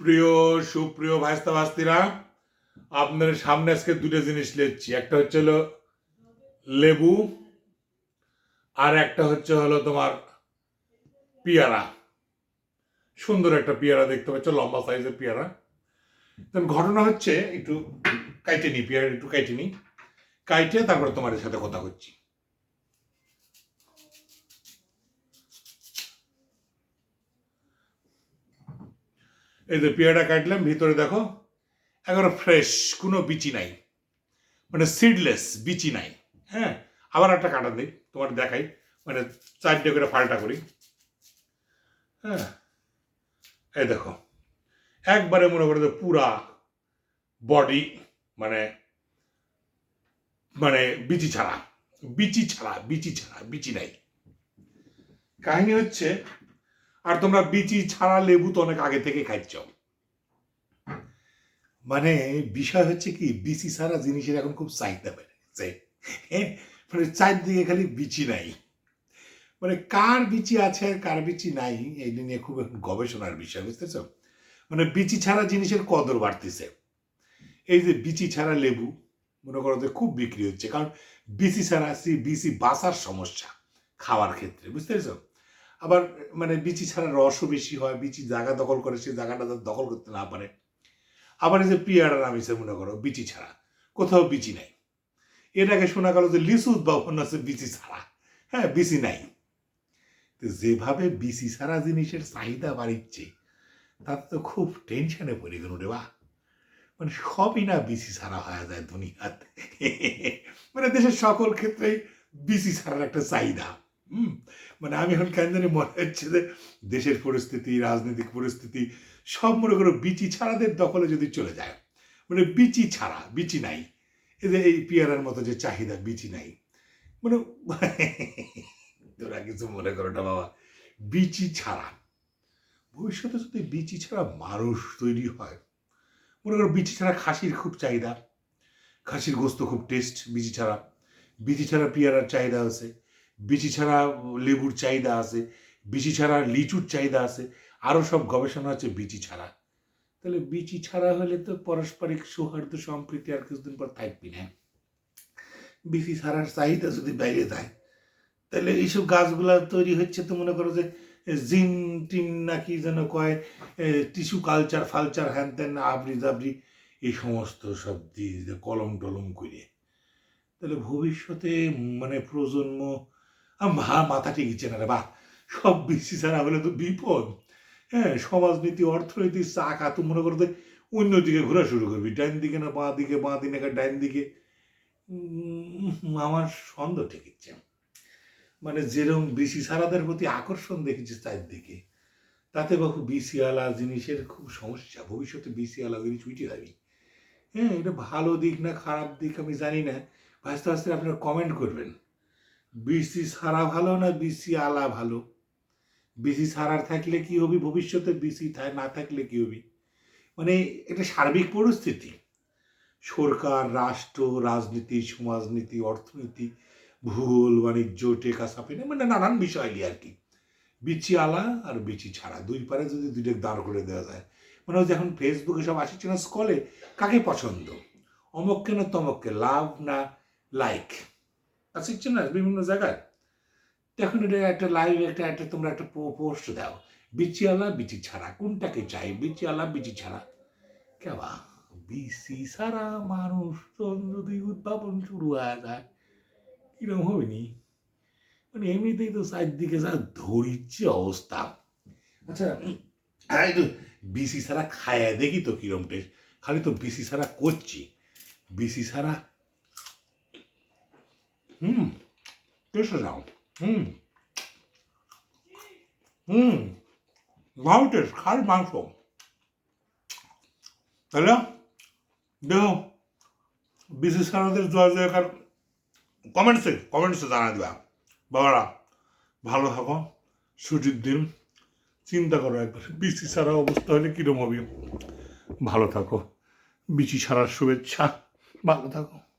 সুপ্রিয় সুপ্রিয় ভাইস্তা ভাস্তিরা আপনাদের সামনে আজকে দুটো জিনিস লিখছি। একটা হচ্ছে হলো লেবু, আর একটা হচ্ছে হলো তোমার পেয়ারা। সুন্দর একটা পেয়ারা দেখতে পাচ্ছ, লম্বা সাইজের পেয়ারা। ঘটনা হচ্ছে, একটু কাইটে নি, পেয়ারা একটু কাইটে নি। কাইটে তারপরে তোমার সাথে কথা হচ্ছি এই যে পেয়ারা কাটলাম, ভিতরে দেখো, একেবারে ফ্রেশ কোনো বিচি নাই। মানে সিডলেস বিচি নাই হ্যাঁ? আবার একটা কাটা দিই, তোমার দেখাই। মানে চারটে করে ফাল্টা করি হ্যাঁ? এই দেখো, একবারে মনে করো যে পুরা বডি মানে মানে বিচি ছাড়া বিচি ছাড়া বিচি ছাড়া, বিচি নাই। কাহিনী হচ্ছে আর তোমরা বিচি ছাড়া লেবু তো অনেক আগে থেকে খাইছ। মানে বিষয় হচ্ছে কি বিচি ছাড়া জিনিসের এখন খুব চাহিদা বেড়ে গেছে। হ্যাঁ, মানে চারদিকে খালি বিচি নাই। মানে কার বিচি আছে আর কার বিচি নাই এই নিয়ে খুব এখন গবেষণার বিষয় বুঝতেছ? মানে বিচি ছাড়া জিনিসের কদর বাড়তেছে। এই যে বিচি ছাড়া লেবু মনে করো খুব বিক্রি হচ্ছে কারণ বিচি ছাড়া সি- বিচি বাসার সমস্যা খাওয়ার ক্ষেত্রে বুঝতে পেরেছ আবার মানে বিচি ছাড়া রসও বেশি হয়, বিচি জায়গা দখল করে, সেই জায়গাটা দখল করতে না পারে। আবার এই যে পিয়ারা নামিছে মনে করো, বিচি ছাড়া, কোথাও বিচি নাই। আগে শোনা গেল যে লিচু উদ্ভাবন আছে বিচি ছাড়া। হ্যাঁ বিচি নাই। তো যেভাবে বিচি ছাড়া জিনিসের চাহিদা বাড়িচ্ছে, তাতে তো খুব টেনশনে পড়ে গেল রে বা। মানে সবই না বিসি ছাড়া হয়ে যায় দুনিয়াতে। মানে দেশের সকল ক্ষেত্রেই বিসি ছাড়ার একটা চাহিদা। হুম মানে আমি এখন কেন জানি মনে হচ্ছে যে দেশের পরিস্থিতি, রাজনৈতিক পরিস্থিতি, সব মনে করো বিচি ছাড়াদের দখলে যদি চলে যায় মানে বিচি ছাড়া, বিচি নাই। যে এই পিয়ারার মতো যে চাহিদা, বিচি নাই। মানে তোরা কিছু মনে করো না বাবা, বিচি ছাড়া। ভবিষ্যতে যদি বিচি ছাড়া মানুষ তৈরি হয়, মনে করো বিচি ছাড়া খাসির খুব চাহিদা, খাসির গোস্ত খুব টেস্ট বিচি ছাড়া। বিচি ছাড়া পেয়ারার চাহিদা আছে। বিচি ছাড়া লেবুর চাহিদা আছে বিচি ছাড়া লিচুর চাহিদা আছে আরও সব গবেষণা হচ্ছে বিচি ছাড়া। তাহলে বিচি ছাড়া হলে তো পারস্পরিক সৌহার্দ্য সম্প্রীতি আর কিছুদিন পর থাকবি না। বিচি ছাড়ার চাহিদা যদি বাইরে যায়, তাহলে এইসব গাছগুলা তৈরি হচ্ছে তো মনে করো যে, জিন টিন নাকি যেন কয় টিস্যু কালচার, ফালচার, হ্যান ত্যান, আবরি দাবরি এই সমস্ত সব দিয়ে কলম টলম করে। তাহলে ভবিষ্যতে মানে প্রজন্ম মাথা টেকেছে না রে বা সব বেশি ছাড়া হলে তো বিপদ। হ্যাঁ সমাজনীতি, অর্থনীতি চাকা তো মনে করতে অন্যদিকে ঘোরা শুরু করবি। ডাইন দিকে না, বাঁ দিকে বাঁ দিকে না ডাইন দিকে। আমার সন্দেহ ঠেকেছে মানে যেরকম বিসি সারাদের প্রতি আকর্ষণ দেখেছি চারদিকে, তাতে বাবু বিসি আলা জিনিসের খুব সমস্যা। ভবিষ্যতে বিসি আলা জিনিস উঠে যাবি। হ্যাঁ এটা ভালো দিক না খারাপ দিক আমি জানি না। আস্তে আস্তে আপনারা কমেন্ট করবেন। বিসি সারা ভালো না বিসি আলা ভালো? বিসি সারার থাকলে কি হবি ভবিষ্যতে? বিসি না থাকলে কি হবি? মানে এটা সার্বিক পরিস্থিতি। সরকার, রাষ্ট্র, রাজনীতি, সমাজনীতি, অর্থনীতি, ভূগোল, বাণিজ্য, টেকা সাপিনে মানে নানান বিষয় আর কি। বিচি আলা আর বিচি ছাড়া। দুই পারে যদি দুইটা দাঁড় করে দেওয়া যায়। মানে ওই এখন ফেসবুকে সব আসছে না স্কলে কাকে পছন্দ? অমককে না তমককে? লাভ না লাইক আসছে না বিভিন্ন জায়গায়। এখন এটা একটা লাইভ একটা একটা তোমরা একটা পোস্ট দাও। বিচি আলা, বিচি ছাড়া কোনটাকে চাই? বিচি আলা, বিচি ছাড়া। কেবা বিসি ছাড়া মানুষ যদি উদ্ভাবন শুরু হয়ে যায়। কিরম হবে নি? মানে এমনিতেই তো চারদিকে যা ধরিচ্ছে অবস্থা। আচ্ছা তো বিসি ছাড়া খায়, দেখি তো কিরম টেস্ট খালি তো বিসি ছাড়া করছি। বিসি ছাড়া হুম টেস্ট যাও হুম হুম ভালো টেস্ট খালি মাংস তাহলে দেখো বিসি ছাড়াদের জয় জয়কার কমেন্টসে কমেন্টসে জানা দিবা। বাবারা, ভালো থাকো ছুটির দিন। চিন্তা করো একবার। বিচি ছাড়া অবস্থা হলে কীরকম হবে? ভালো থাকো। বিচি ছাড়ার শুভেচ্ছা। ভালো থাকো।